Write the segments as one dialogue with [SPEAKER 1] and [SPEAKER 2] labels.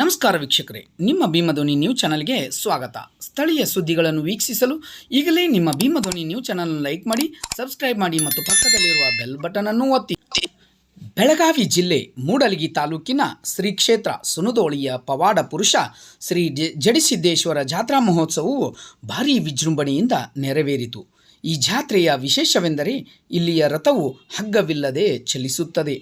[SPEAKER 1] ನಮಸ್ಕಾರ ವೀಕ್ಷಕರೇ, ನಿಮ್ಮ ಭೀಮಧ್ವನಿ ನ್ಯೂಸ್ ಚಾನಲ್ಗೆ ಸ್ವಾಗತ. ಸ್ಥಳೀಯ ಸುದ್ದಿಗಳನ್ನು ವೀಕ್ಷಿಸಲು ಈಗಲೇ ನಿಮ್ಮ ಭೀಮಧ್ವನಿ ನ್ಯೂಸ್ ಚಾನಲ್ ಲೈಕ್ ಮಾಡಿ, ಸಬ್ಸ್ಕ್ರೈಬ್ ಮಾಡಿ ಮತ್ತು ಪಕ್ಕದಲ್ಲಿರುವ ಬೆಲ್ ಬಟನ್ ಅನ್ನು ಒತ್ತಿ. ಬೆಳಗಾವಿ ಜಿಲ್ಲೆ ಮೂಡಲಗಿ ತಾಲೂಕಿನ ಶ್ರೀ ಕ್ಷೇತ್ರ ಸುನದೋಳಿಯ ಪವಾಡ ಪುರುಷ ಶ್ರೀ ಜಡಿಸಿದ್ದೇಶ್ವರ ಜಾತ್ರಾ ಮಹೋತ್ಸವವು ಭಾರೀ ವಿಜೃಂಭಣೆಯಿಂದ ನೆರವೇರಿತು. ಈ ಜಾತ್ರೆಯ ವಿಶೇಷವೆಂದರೆ ಇಲ್ಲಿಯ ರಥವು ಹಗ್ಗವಿಲ್ಲದೆ ಚಲಿಸುತ್ತದೆ.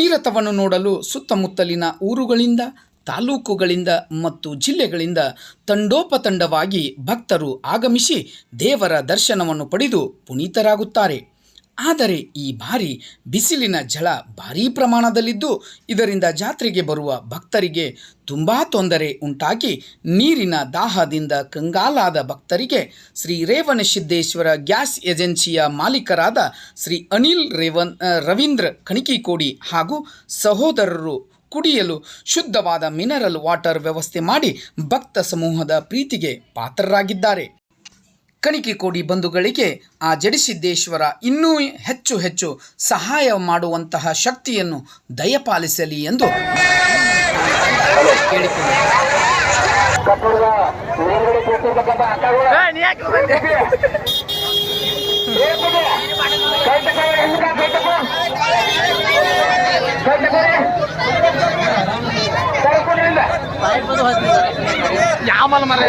[SPEAKER 1] ಈ ರಥವನ್ನು ನೋಡಲು ಸುತ್ತಮುತ್ತಲಿನ ಊರುಗಳಿಂದ ತಾಲೂಕುಗಳಿಂದ ಮತ್ತು ಜಿಲ್ಲೆಗಳಿಂದ ತಂಡೋಪತಂಡವಾಗಿ ಭಕ್ತರು ಆಗಮಿಸಿ ದೇವರ ದರ್ಶನವನ್ನು ಪಡೆದು ಪುನೀತರಾಗುತ್ತಾರೆ. ಆದರೆ ಈ ಬಾರಿ ಬಿಸಿಲಿನ ಝಳ ಭಾರೀ ಪ್ರಮಾಣದಲ್ಲಿದ್ದು, ಇದರಿಂದ ಜಾತ್ರೆಗೆ ಬರುವ ಭಕ್ತರಿಗೆ ತುಂಬ ತೊಂದರೆ ಉಂಟಾಗಿ ನೀರಿನ ದಾಹದಿಂದ ಕಂಗಾಲಾದ ಭಕ್ತರಿಗೆ ಶ್ರೀ ರೇವಣಸಿದ್ದೇಶ್ವರ ಗ್ಯಾಸ್ ಏಜೆನ್ಸಿಯ ಮಾಲೀಕರಾದ ಶ್ರೀ ಅನಿಲ್ ರೇವನ್ ರವೀಂದ್ರ ಕಣಿಕಿಕೋಡಿ ಹಾಗೂ ಸಹೋದರರು ಕುಡಿಯಲು ಶುದ್ಧವಾದ ಮಿನರಲ್ ವಾಟರ್ ವ್ಯವಸ್ಥೆ ಮಾಡಿ ಭಕ್ತ ಸಮೂಹದ ಪ್ರೀತಿಗೆ ಪಾತ್ರರಾಗಿದ್ದಾರೆ. ಕಣಿಕಿಕೋಡಿ ಬಂಧುಗಳಿಗೆ ಆ ಜಡಿಸಿದ್ದೇಶ್ವರ ಇನ್ನೂ ಹೆಚ್ಚು ಹೆಚ್ಚು ಸಹಾಯ ಮಾಡುವಂತಹ ಶಕ್ತಿಯನ್ನು ದಯಪಾಲಿಸಲಿ ಎಂದು ಕೇಳಿಕೊಳ್ಳುತ್ತೇನೆ
[SPEAKER 2] ஆமால் மரே